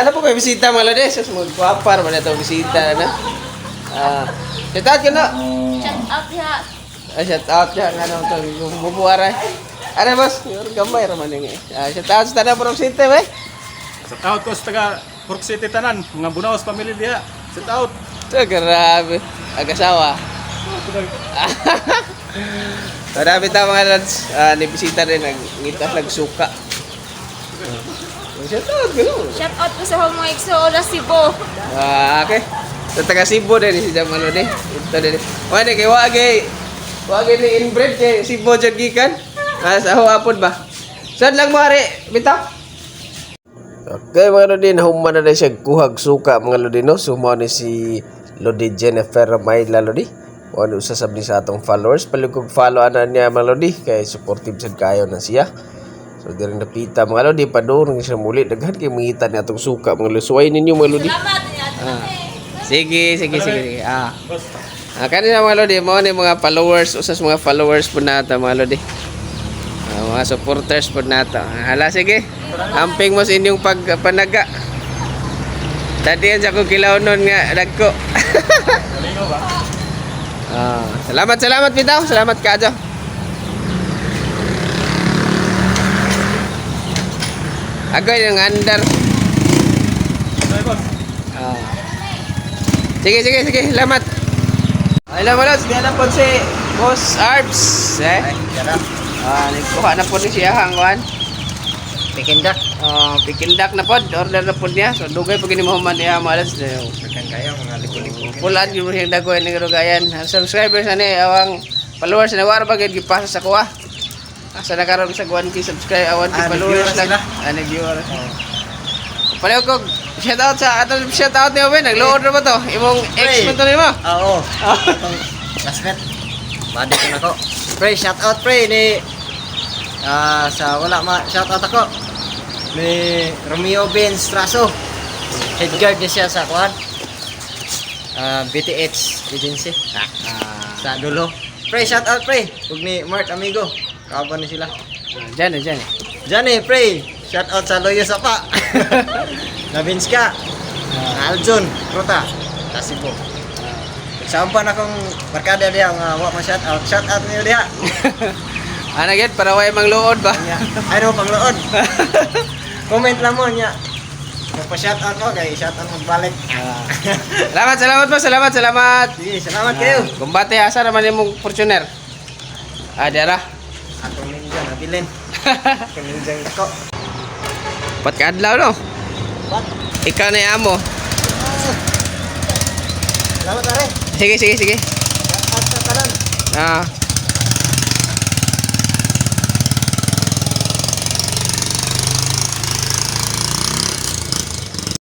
Ano po kayo bisita mga? Sus, magkwapar man ito bisita na. Ah, shout out ka na. Shout out ya. Ah, shout out yan. Ano ito, yung bubuaray. Ano boss? Yung gamay raman yung ah, Shout out sa tanang proxite, we. Sa taot ko sa taga Purok City tanan, mga bunaos pamilya diha. Sa taot. Ito, grabe. Agasawa. Marami tayo mga lads. Ah, ni bisita rin. Nagngita, nagsuka. Shout out, gano'n. Shout out po sa Homo Exo na Cebu. Ah, okay. Sa taga Cebu din si Jamano ni. Ito din. Wala kay wagi. Wagi ni inbred kay Cebu jud gikan. Ah, sa hapon ba? Saan lang mo ari? Bitaw. Okay, mga lodi, nahuman na rin siya kuhag suka, mga lodi, no? Sumo ni si Lodi Jennifer Mayla, lodi. O ano usasab ni sa atong followers. Paligog follow ana niya, mga lodi, kay supportive sad kayo na siya. So, di rin napita, mga lodi, padung siya muli. Daghan kay mangita ni atong suka, mga lodi. Suway ninyo, mga lodi. Salamat. Ah. Sige, sige, sige, sige. Ah. Ah, kanina mga lodi, mo ni mga followers, usas mga followers po nato mga lodi. Ah, mga supporters po nato. Ah, hala, sige. Amping mo sa inyong pagpanaga. Dati yan sa kong kilaw nun nga, nagko. ah, salamat, salamat, Pitaw. Salamat ka, Ako yung under. Ah. Sige, sige, sige. Salamat. Hello, Malos. Kaya na po si Boss Arbs. Eh? Ah, nagkuha na po ni siya hangwan. Pikindak. Ah, pikindak na po. Order na po niya. So, dugay pag ini mo man niya, Malos. Makan kaya mga lipo-lipo. Pulan yung siyang dago ng garugayan. Ang subscribers na ni, awang followers na war bagay gipasa sa kuha. Asa na karon sa 1k subscribe, 1k Ah, followers nag-viewers lang. sila? Ah, nag-viewers. Pareho ko, shout out sa atong shout out niyo Ben, nag-load na ba to? Imong ex mo to nimo. Ah, Oo. Itong classmate. Badi ko na ko. Pre, shout out pre ni ah sa wala ma shout out ako. Ni Romeo Ben Straso. Head guard niya siya sa kuan. Ah, BTH agency. Ah, sa dulo. Pre, shout out pre. Ug ni Mart amigo. Kaban ni sila. Ah, Diyan, eh, diyan. eh. Pre. Shout out sa Loyo Sapa. Nabinska. Aljun, Ruta. Kasibo. Saan pa na kong barkada diya nga wa ma shout out. Shout out niyo diya. Ana gid para way mangluod ba? Nya, ano panglood. Comment lang mo nya. Shout out ko kay shout out magbalik. Salamat, salamat po, salamat, salamat. Sige, salamat kayo. Kumbate asa naman imong Fortuner. Ah, dara. Ako ninja nabilin. Ako ninja ko. Pat ka adlaw no. What? Ikaw na yung amo. Salamat pare. Sige, sige, sige. Sa tanan. Ah,